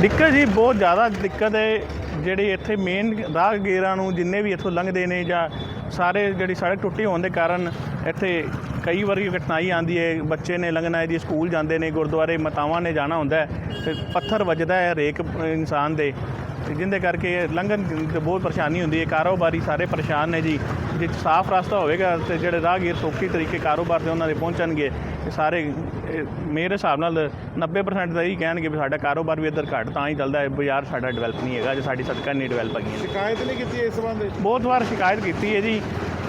ਦਿੱਕਤ ਜੀ ਬਹੁਤ ਜ਼ਿਆਦਾ ਦਿੱਕਤ ਹੈ। ਜਿਹੜੇ ਇੱਥੇ ਮੇਨ ਰਾਹਗੀਰਾਂ ਨੂੰ ਜਿੰਨੇ ਵੀ ਇੱਥੋਂ ਲੰਘਦੇ ਨੇ ਜਾਂ ਸਾਰੇ ਜਿਹੜੀ ਸੜਕ ਟੁੱਟੀ ਹੋਣ ਦੇ ਕਾਰਨ ਇੱਥੇ ਕਈ ਵਾਰੀ ਕਠਿਨਾਈ ਆਉਂਦੀ ਹੈ। ਬੱਚੇ ਨੇ ਲੰਘਣਾ ਹੈ ਜੀ ਸਕੂਲ ਜਾਂਦੇ ਨੇ, ਗੁਰਦੁਆਰੇ ਮਾਤਾਵਾਂ ਨੇ ਜਾਣਾ ਹੁੰਦਾ ਹੈ ਤੇ ਪੱਥਰ ਵੱਜਦਾ ਹੈ ਹਰੇਕ ਇਨਸਾਨ ਦੇ ਤੇ ਜਿੰਦੇ ਕਰਕੇ ਲੰਘਣ ਦੀ ਬਹੁਤ ਪਰੇਸ਼ਾਨੀ ਹੁੰਦੀ ਹੈ। ਕਾਰੋਬਾਰੀ ਸਾਰੇ ਪਰੇਸ਼ਾਨ ਨੇ ਜੀ। ਜੇ ਸਾਫ਼ ਰਸਤਾ ਹੋਵੇਗਾ ਤੇ ਜਿਹੜੇ ਰਾਹਗੀਰ ਸੌਖੀ ਤਰੀਕੇ ਕਾਰੋਬਾਰ ਤੇ ਉਹਨਾਂ ਦੇ ਪਹੁੰਚਣਗੇ ਤੇ ਸਾਰੇ ਮੇਰੇ ਹਿਸਾਬ ਨਾਲ 90% ਤਾਂ ਇਹੀ ਕਹਿਣਗੇ ਵੀ ਸਾਡਾ ਕਾਰੋਬਾਰ ਵੀ ਇੱਧਰ ਘੱਟ ਤਾਂ ਹੀ ਚੱਲਦਾ ਹੈ ਬਾਜ਼ਾਰ ਸਾਡਾ ਡਿਵੈਲਪ ਨਹੀਂ ਹੈਗਾ ਜੇ ਸਾਡੀ ਸੜਕਾਂ ਨਹੀਂ ਡਿਵੈਲਪ ਹੈਗੀਆਂ। ਸ਼ਿਕਾਇਤ ਨਹੀਂ ਕੀਤੀ ਇਸ ਸੰਬੰਧ ਵਿੱਚ? ਬਹੁਤ ਵਾਰ ਸ਼ਿਕਾਇਤ ਕੀਤੀ ਹੈ ਜੀ।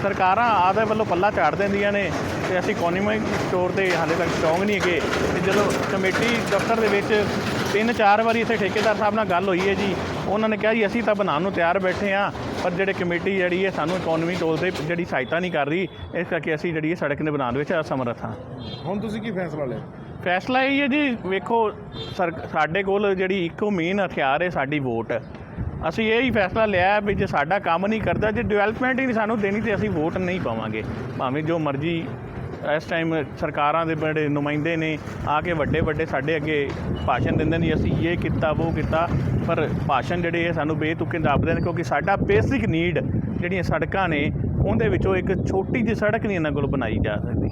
ਸਰਕਾਰਾਂ ਆਦੇ ਵੱਲੋਂ ਪੱਲਾ ਝਾੜ ਦਿੰਦੀਆਂ ਨੇ ਤੇ ਅਸੀਂ ਇਕਨੋਮਿਕ ਸਟੋਰ ਤੇ ਹਾਲੇ ਤੱਕ ਸਟਰੋਂਗ ਨਹੀਂ ਹੈਗੇ। ਤੇ ਜਦੋਂ ਕਮੇਟੀ ਦਫ਼ਤਰ ਦੇ ਵਿੱਚ ਤਿੰਨ ਚਾਰ ਵਾਰੀ ਇੱਥੇ ਠੇਕੇਦਾਰ ਸਾਹਿਬ ਨਾਲ ਗੱਲ ਹੋਈ ਹੈ ਜੀ ਉਹਨਾਂ ਨੇ ਕਿਹਾ ਜੀ ਅਸੀਂ ਤਾਂ ਬਣਾਉਣ ਨੂੰ ਤਿਆਰ ਬੈਠੇ ਆ ਪਰ ਜਿਹੜੇ ਕਮੇਟੀ ਜਿਹੜੀ ਹੈ ਸਾਨੂੰ ਇਕਨੋਮੀ ਟੋਲ ਤੇ ਜਿਹੜੀ ਸਹਾਇਤਾ ਨਹੀਂ ਕਰ ਰਹੀ ਇਸ ਕਰਕੇ ਅਸੀਂ ਜਿਹੜੀ ਇਹ ਸੜਕ ਨੇ ਬਣਾਉਣ ਵਿੱਚ ਅਸਮਰੱਥ ਹਾਂ। ਹੁਣ ਤੁਸੀਂ ਕੀ ਫੈਸਲਾ ਲਿਆ? ਫੈਸਲਾ ਇਹ ਹੈ ਜੀ ਵੇਖੋ ਸਾਡੇ ਕੋਲ ਜਿਹੜੀ ਇੱਕੋ ਮੇਨ ਹਥਿਆਰ ਹੈ ਸਾਡੀ ਵੋਟ। ਅਸੀਂ ਇਹ ਹੀ ਫੈਸਲਾ ਲਿਆ ਵੀ ਜੇ ਸਾਡਾ ਕੰਮ ਨਹੀਂ ਕਰਦਾ ਜੇ ਡਿਵੈਲਪਮੈਂਟ ਹੀ ਨਹੀਂ ਸਾਨੂੰ ਦੇਣੀ ਤੇ ਅਸੀਂ ਵੋਟ ਨਹੀਂ ਪਾਵਾਂਗੇ। ਭਾਵੇਂ ਜੋ ਮਰਜ਼ੀ ਇਸ ਟਾਈਮ ਸਰਕਾਰਾਂ ਦੇ ਬੜੇ ਨੁਮਾਇੰਦੇ ਨੇ, ਆ ਕੇ ਵੱਡੇ ਵੱਡੇ ਸਾਡੇ ਅੱਗੇ ਭਾਸ਼ਣ ਦਿੰਦੇ ਨੇ, ਅਸੀਂ ਇਹ ਕੀਤਾ, ਉਹ ਕੀਤਾ, ਪਰ ਭਾਸ਼ਣ ਜਿਹੜੇ ਇਹ ਸਾਨੂੰ ਬੇਤੁਕੇ ਦੱਬਦੇ ਨੇ, ਕਿਉਂਕਿ ਸਾਡਾ ਬੇਸਿਕ ਨੀਡ ਜਿਹੜੀਆਂ ਸੜਕਾਂ ਨੇ, ਉਹਦੇ ਵਿੱਚੋਂ ਇੱਕ ਛੋਟੀ ਜਿਹੀ ਸੜਕ ਨਹੀਂ ਇਹਨਾਂ ਕੋਲ ਬਣਾਈ ਜਾ ਸਕਦੀ।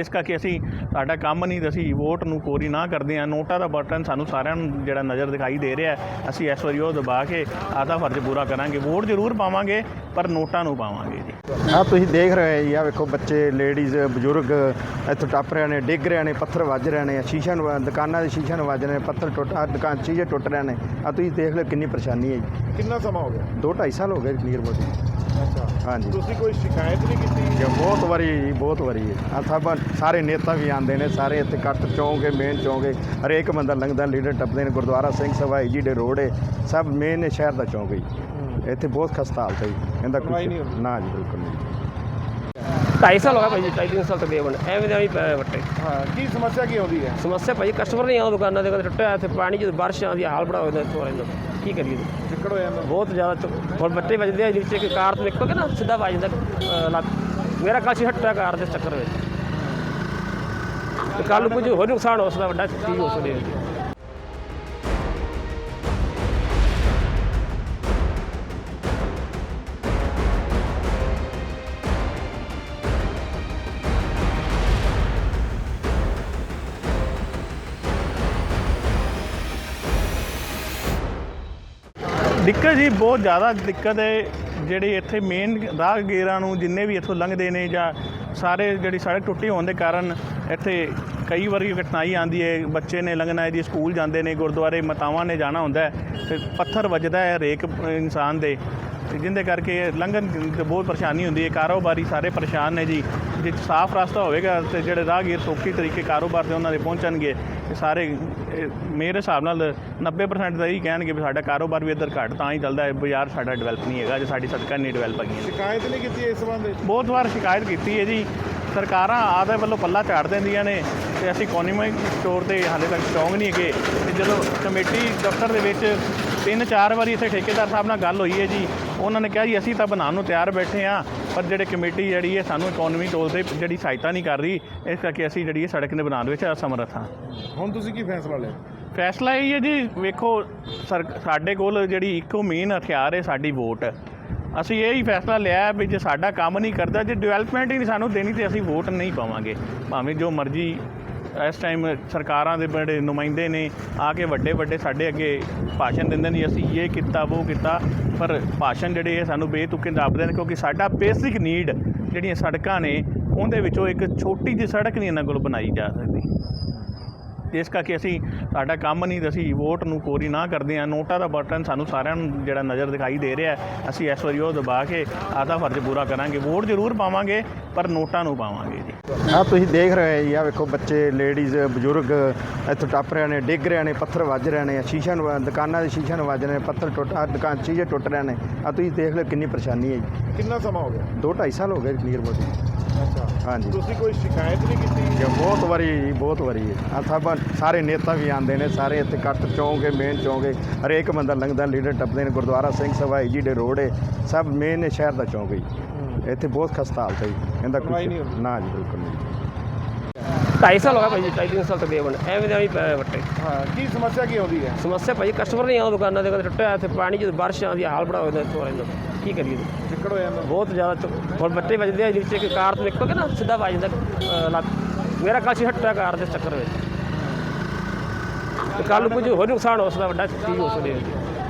ਇਸ ਕਰਕੇ ਅਸੀਂ ਸਾਡਾ ਕੰਮ ਨਹੀਂ ਤੇ ਅਸੀਂ ਵੋਟ ਨੂੰ ਕੋਰੀ ਨਾ ਕਰਦੇ ਆ ਨੋਟਾਂ ਦਾ ਬਟਨ ਸਾਨੂੰ ਸਾਰਿਆਂ ਨੂੰ ਜਿਹੜਾ ਨਜ਼ਰ ਦਿਖਾਈ ਦੇ ਰਿਹਾ ਅਸੀਂ ਇਸ ਵਾਰੀ ਉਹ ਦਬਾ ਕੇ ਆਦਾ ਫਰਜ਼ ਪੂਰਾ ਕਰਾਂਗੇ। ਵੋਟ ਜ਼ਰੂਰ ਪਾਵਾਂਗੇ ਪਰ ਨੋਟਾਂ ਨੂੰ ਪਾਵਾਂਗੇ ਜੀ। ਆ ਤੁਸੀਂ ਦੇਖ ਰਹੇ ਹੋ ਜੀ ਆ ਵੇਖੋ ਬੱਚੇ ਲੇਡੀਜ਼ ਬਜ਼ੁਰਗ ਇੱਥੋਂ ਟੱਪ ਰਹੇ ਨੇ ਡਿੱਗ ਰਹੇ ਨੇ ਪੱਥਰ ਵੱਜ ਰਹੇ ਨੇ ਸ਼ੀਸ਼ਾ ਨੂੰ ਦੁਕਾਨਾਂ ਦੇ ਸ਼ੀਸ਼ੇ ਨੂੰ ਵੱਜ ਰਹੇ ਨੇ ਪੱਥਰ ਟੁੱਟ ਆਹ ਦੁਕਾਨ ਚੀਜ਼ੇ ਟੁੱਟ ਰਹੇ ਨੇ। ਆ ਤੁਸੀਂ ਦੇਖ ਲਓ ਕਿੰਨੀ ਪਰੇਸ਼ਾਨੀ ਹੈ ਜੀ। ਕਿੰਨਾ ਸਮਾਂ ਹੋ ਗਿਆ? ਦੋ ਢਾਈ ਸਾਲ ਹੋ ਗਏ ਨੀਅਰ ਬੋਡੀ ਅੱਛਾ। ਹਾਂਜੀ। ਤੁਸੀਂ ਕੋਈ ਸ਼ਿਕਾਇਤ ਨਹੀਂ ਕੀਤੀ? ਜੀ ਬਹੁਤ ਵਾਰੀ ਜੀ, ਬਹੁਤ ਵਾਰੀ। ਆ ਸਭ ਸਾਰੇ ਨੇਤਾ ਵੀ ਆਉਂਦੇ ਨੇ ਸਾਰੇ ਇੱਥੇ ਕੱਟ ਚੌਂਕ ਹੈ ਮੇਨ ਚੌਂਕ ਹੈ। ਹਰੇਕ ਬੰਦਾ ਲੰਘਦਾ ਲੀਡਰ ਟੱਪਦੇ ਨੇ ਗੁਰਦੁਆਰਾ ਸਿੰਘ ਸਭਾ ਜੀ ਦੇ ਰੋਡ ਹੈ। ਸਭ ਮੇਨ ਸ਼ਹਿਰ ਦਾ ਚੌਂਕ ਹੈ ਜੀ। ਇੱਥੇ ਬਹੁਤ ਖਸਤਾ ਹਾਲਤ ਹੈ ਜੀ। ਇਹਦਾ ਸੁਣਵਾਈ ਨਹੀਂ ਹੁੰਦੀ। ਨਾ ਜੀ ਬਿਲਕੁਲ ਨਹੀਂ। ਢਾਈ ਸਾਲ ਹੋ ਗਿਆ ਭਾਈ ਢਾਈ ਤਿੰਨ ਸਾਲ ਤਕਰੀਬਨ ਐਵੇਂ ਦੇ ਹੀ ਪਏ ਵੱਟੇ। ਹਾਂ ਕੀ ਸਮੱਸਿਆ ਕੀ ਆਉਂਦੀ ਹੈ? ਸਮੱਸਿਆ ਭਾਈ ਕਸਟਮਰ ਨਹੀਂ ਆਉਂਦਾ ਦੁਕਾਨਾਂ ਦੇ ਕੋਲ ਟੁੱਟਿਆ ਇੱਥੇ ਪਾਣੀ ਜਦੋਂ ਬਾਰਿਸ਼ ਆਉਂਦੀ ਹਾਲ ਬੜਾ ਹੋ ਜਾਂਦਾ ਇੱਥੋਂ ਰਹਿੰਦਾ ਕੀ ਕਰੀਏ ਜੀ? ਚਿੱਕੜ ਹੋ ਜਾਂਦਾ ਬਹੁਤ ਜ਼ਿਆਦਾ ਹੁਣ ਬੱਟੇ ਵੱਜਦੇ ਆ ਜਿਵੇਂ ਕਿ ਕਾਰ ਤੋਂ ਨਿਕਲ ਕੇ ਨਾ ਸਿੱਧਾ ਵੱਜ ਜਾਂਦਾ ਅਹ, ਲੱਤ। ਮੇਰਾ ਕੱਲ ਸੀ ਹੱਟਿਆ ਕਾਰ ਦੇ ਚੱਕਰ ਵਿੱਚ। ਤੇ ਕੱਲ ਨੂੰ ਕੁਝ ਹੋਰ ਨੁਕਸਾਨ ਹੋ ਸਕਦਾ ਵੱਡਾ ਚੀਜ਼ ਹੋ ਸਕਦੀ ਹੈ। ਦਿੱਕਤ ਜੀ ਬਹੁਤ ਜ਼ਿਆਦਾ ਦਿੱਕਤ ਹੈ। ਜਿਹੜੇ ਇੱਥੇ ਮੇਨ ਰਾਹਗੀਰਾਂ ਨੂੰ ਜਿੰਨੇ ਵੀ ਇੱਥੋਂ ਲੰਘਦੇ ਨੇ ਜਾਂ ਸਾਰੇ ਜਿਹੜੀ ਸੜਕ ਟੁੱਟੀ ਹੋਣ ਦੇ ਕਾਰਨ ਇੱਥੇ ਕਈ ਵਾਰੀ ਕਠਿਨਾਈ ਆਉਂਦੀ ਹੈ। ਬੱਚੇ ਨੇ ਲੰਘਣਾ ਹੈ ਜੀ ਸਕੂਲ ਜਾਂਦੇ ਨੇ, ਗੁਰਦੁਆਰੇ ਮਾਤਾਵਾਂ ਨੇ ਜਾਣਾ ਹੁੰਦਾ ਹੈ ਤੇ ਪੱਥਰ ਵੱਜਦਾ ਹੈ ਹਰੇਕ ਇਨਸਾਨ ਦੇ। ਜਿੰਦੇ ਕਰਕੇ ਲੰਘਣ ਦੀ ਬਹੁਤ ਪਰੇਸ਼ਾਨੀ ਹੁੰਦੀ ਹੈ। ਕਾਰੋਬਾਰੀ ਸਾਰੇ ਪਰੇਸ਼ਾਨ ਨੇ ਜੀ। ਜੇ ਸਾਫ਼ ਰਸਤਾ ਹੋਵੇਗਾ ਤੇ ਜਿਹੜੇ ਰਾਹਗੀਰ ਸੌਖੀ ਤਰੀਕੇ ਕਾਰੋਬਾਰ ਤੇ ਉਹਨਾਂ ਦੇ ਪਹੁੰਚਣਗੇ ਤੇ ਸਾਰੇ ਮੇਰੇ ਹਿਸਾਬ ਨਾਲ 90% ਤਾਂ ਇਹੀ ਕਹਿਣਗੇ ਵੀ ਸਾਡਾ ਕਾਰੋਬਾਰ ਵੀ ਇੱਧਰ ਘੱਟ ਤਾਂ ਹੀ ਚੱਲਦਾ ਹੈ। ਬਾਜ਼ਾਰ ਸਾਡਾ ਡਿਵੈਲਪ ਨਹੀਂ ਹੈਗਾ ਜੇ ਸਾਡੀ ਸੜਕਾਂ ਨਹੀਂ ਡਿਵੈਲਪ ਹੈਗੀਆਂ। ਸ਼ਿਕਾਇਤ ਨਹੀਂ ਕੀਤੀ ਇਸ ਸੰਬੰਧ ਵਿੱਚ? ਬਹੁਤ ਵਾਰ ਸ਼ਿਕਾਇਤ ਕੀਤੀ ਹੈ ਜੀ। ਸਰਕਾਰਾਂ ਆਦੇ ਵੱਲੋਂ ਪੱਲਾ ਝਾੜ ਦਿੰਦੀਆਂ ਨੇ ਤੇ ਅਸੀਂ ਇਕਨੋਮਿਕ ਸਟੋਰ ਤੇ ਹਾਲੇ ਤੱਕ ਸਟਰੋਂਗ ਨਹੀਂ ਹੈਗੇ। ਤੇ ਜਦੋਂ ਕਮੇਟੀ ਦਫ਼ਤਰ ਦੇ ਵਿੱਚ ਤਿੰਨ ਚਾਰ ਵਾਰੀ ਇੱਥੇ ਠੇਕੇਦਾਰ ਸਾਹਿਬ ਨਾਲ ਗੱਲ ਹੋਈ ਹੈ ਜੀ ਉਹਨਾਂ ਨੇ ਕਿਹਾ ਜੀ ਅਸੀਂ ਤਾਂ ਬਣਾਉਣ ਨੂੰ ਤਿਆਰ ਬੈਠੇ ਆ ਪਰ ਜਿਹੜੇ ਕਮੇਟੀ ਜਿਹੜੀ ਹੈ ਸਾਨੂੰ ਇਕਨੋਮੀ ਟੋਲ ਤੇ ਜਿਹੜੀ ਸਹਾਇਤਾ ਨਹੀਂ ਕਰ ਰਹੀ ਇਸ ਕਰਕੇ ਅਸੀਂ ਜਿਹੜੀ ਇਹ ਸੜਕ ਨੇ ਬਣਾਉਣ ਵਿੱਚ ਅਸਮਰੱਥ ਹਾਂ। ਹੁਣ ਤੁਸੀਂ ਕੀ ਫੈਸਲਾ ਲਿਆ? ਫੈਸਲਾ ਇਹ ਹੈ ਜੀ ਵੇਖੋ ਸਾਡੇ ਕੋਲ ਜਿਹੜੀ ਇੱਕੋ ਮੇਨ ਹਥਿਆਰ ਹੈ ਸਾਡੀ ਵੋਟ। ਅਸੀਂ ਇਹ ਹੀ ਫੈਸਲਾ ਲਿਆ ਵੀ ਜੇ ਸਾਡਾ ਕੰਮ ਨਹੀਂ ਕਰਦਾ, ਜੇ ਡਿਵੈਲਪਮੈਂਟ ਹੀ ਨਹੀਂ ਸਾਨੂੰ ਦੇਣੀ ਤੇ ਅਸੀਂ ਵੋਟ ਨਹੀਂ ਪਾਵਾਂਗੇ। ਭਾਵੇਂ ਜੋ ਮਰਜ਼ੀ ਇਸ ਟਾਈਮ ਸਰਕਾਰਾਂ ਦੇ ਬੜੇ ਨੁਮਾਇੰਦੇ ਨੇ, ਆ ਕੇ ਵੱਡੇ ਵੱਡੇ ਸਾਡੇ ਅੱਗੇ ਭਾਸ਼ਣ ਦਿੰਦੇ ਨੇ, ਅਸੀਂ ਇਹ ਕੀਤਾ, ਉਹ ਕੀਤਾ, ਪਰ ਭਾਸ਼ਣ ਜਿਹੜੇ ਇਹ ਸਾਨੂੰ ਬੇਤੁਕੇ ਦੱਬਦੇ ਨੇ, ਕਿਉਂਕਿ ਸਾਡਾ ਬੇਸਿਕ ਨੀਡ ਜਿਹੜੀਆਂ ਸੜਕਾਂ ਨੇ, ਉਹਦੇ ਵਿੱਚੋਂ ਇੱਕ ਛੋਟੀ ਜਿਹੀ ਸੜਕ ਨਹੀਂ ਇਹਨਾਂ ਕੋਲ ਬਣਾਈ ਜਾ ਸਕਦੀ। ਇਸ ਕਰਕੇ ਅਸੀਂ ਸਾਡਾ ਕੰਮ ਨਹੀਂ ਤੇ ਅਸੀਂ ਵੋਟ ਨੂੰ ਕੋਰੀ ਨਾ ਕਰਦੇ ਆ ਨੋਟਾਂ ਦਾ ਬਟਨ ਸਾਨੂੰ ਸਾਰਿਆਂ ਨੂੰ ਜਿਹੜਾ ਨਜ਼ਰ ਦਿਖਾਈ ਦੇ ਰਿਹਾ ਅਸੀਂ ਇਸ ਵਾਰੀ ਉਹ ਦਬਾ ਕੇ ਆਦਾ ਫਰਜ਼ ਪੂਰਾ ਕਰਾਂਗੇ। ਵੋਟ ਜ਼ਰੂਰ ਪਾਵਾਂਗੇ ਪਰ ਨੋਟਾਂ ਨੂੰ ਪਾਵਾਂਗੇ ਜੀ। ਆ ਤੁਸੀਂ ਦੇਖ ਰਹੇ ਹੋ ਜੀ ਆ ਵੇਖੋ ਬੱਚੇ ਲੇਡੀਜ਼ ਬਜ਼ੁਰਗ ਇੱਥੋਂ ਟੱਪ ਰਹੇ ਨੇ ਡਿੱਗ ਰਹੇ ਨੇ ਪੱਥਰ ਵੱਜ ਰਹੇ ਨੇ ਸ਼ੀਸ਼ਾ ਨੂੰ ਦੁਕਾਨਾਂ ਦੇ ਸ਼ੀਸ਼ੇ ਨੂੰ ਵੱਜ ਰਹੇ ਨੇ ਪੱਥਰ ਟੁੱਟ ਆਹ ਦੁਕਾਨ ਚੀਜ਼ੇ ਟੁੱਟ ਰਹੇ ਨੇ। ਆ ਤੁਸੀਂ ਦੇਖ ਲਓ ਕਿੰਨੀ ਪਰੇਸ਼ਾਨੀ ਹੈ ਜੀ। ਕਿੰਨਾ ਸਮਾਂ ਹੋ ਗਿਆ? ਦੋ ਢਾਈ ਸਾਲ ਹੋ ਗਏ ਨੀਅਰ ਬੋਡੀ ਅੱਛਾ। ਹਾਂਜੀ। ਤੁਸੀਂ ਕੋਈ ਸ਼ਿਕਾਇਤ ਨਹੀਂ ਕੀਤੀ? ਜੀ, ਬਹੁਤ ਵਾਰੀ ਜੀ, ਬਹੁਤ ਵਾਰੀ। ਆ ਸਭ ਸਾਰੇ ਨੇਤਾ ਵੀ ਆਉਂਦੇ ਨੇ ਸਾਰੇ ਇੱਥੇ ਕੱਟ ਚੌਂਕ ਹੈ ਮੇਨ ਚੌਂਕ ਹੈ। ਹਰੇਕ ਬੰਦਾ ਲੰਘਦਾ ਲੀਡਰ ਟੱਪਦੇ ਨੇ ਗੁਰਦੁਆਰਾ ਸਿੰਘ ਸਭਾ ਜੀ ਦੇ ਰੋਡ ਹੈ। ਸਭ ਮੇਨ ਸ਼ਹਿਰ ਦਾ ਚੌਂਕ ਹੈ ਜੀ। ਇੱਥੇ ਬਹੁਤ ਖਸਤਾ ਹਾਲਤ ਹੈ ਜੀ। ਇਹਦਾ ਸੁਣਵਾਈ ਨਹੀਂ ਹੁੰਦੀ। ਨਾ ਜੀ ਬਿਲਕੁਲ ਨਹੀਂ। 2.5 ਸਾਲ ਹੋ ਗਿਆ ਭਾਈ 2.5 ਸਾਲ ਤਕਰੀਬਨ। ਐਵੇਂ ਦੇ ਹੀ ਪਏ ਵੱਟੇ। ਹਾਂ ਕੀ ਸਮੱਸਿਆ ਕੀ ਆਉਂਦੀ ਹੈ? ਸਮੱਸਿਆ ਭਾਈ ਕਸਟਮਰ ਨਹੀਂ ਆਉਂਦਾ ਦੁਕਾਨਾਂ ਦੇ ਕੋਲ ਟੁੱਟਿਆ ਇੱਥੇ ਪਾਣੀ ਜਦੋਂ ਬਾਰਿਸ਼ ਆਉਂਦੀ ਹੈ, ਹਾਲ ਬੜਾ ਹੋ ਜਾਂਦਾ ਇੱਥੋਂ ਰਹਿੰਦਾ ਕੀ ਕਰੀਏ ਜੀ? ਚਿੱਕੜ ਹੋ ਜਾਂਦਾ। ਬਹੁਤ ਜ਼ਿਆਦਾ ਚ- ਹੁਣ ਬੱਟੇ ਵੱਜਦੇ ਆ ਜਿਹਦੇ ਵਿੱਚ ਇੱਕ ਕਾਰ ਤੋਂ ਨਿਕਲ ਕੇ ਨਾ ਸਿੱਧਾ ਵੱਜ ਜਾਂਦਾ ਅਹ, ਲੱਤ ਮੇਰਾ ਕਾਸ਼ੀ ਹੱਟਿਆ ਕਾਰ ਦੇ ਚੱਕਰ ਵਿੱਚ। ਤੇ ਕੱਲ ਨੂੰ ਕੁਝ ਹੋਰ ਨੁਕਸਾਨ ਹੋ ਸਕਦਾ ਵੱਡਾ ਚੀਜ਼ ਹੋ ਸਕਦੀ ਹੈ।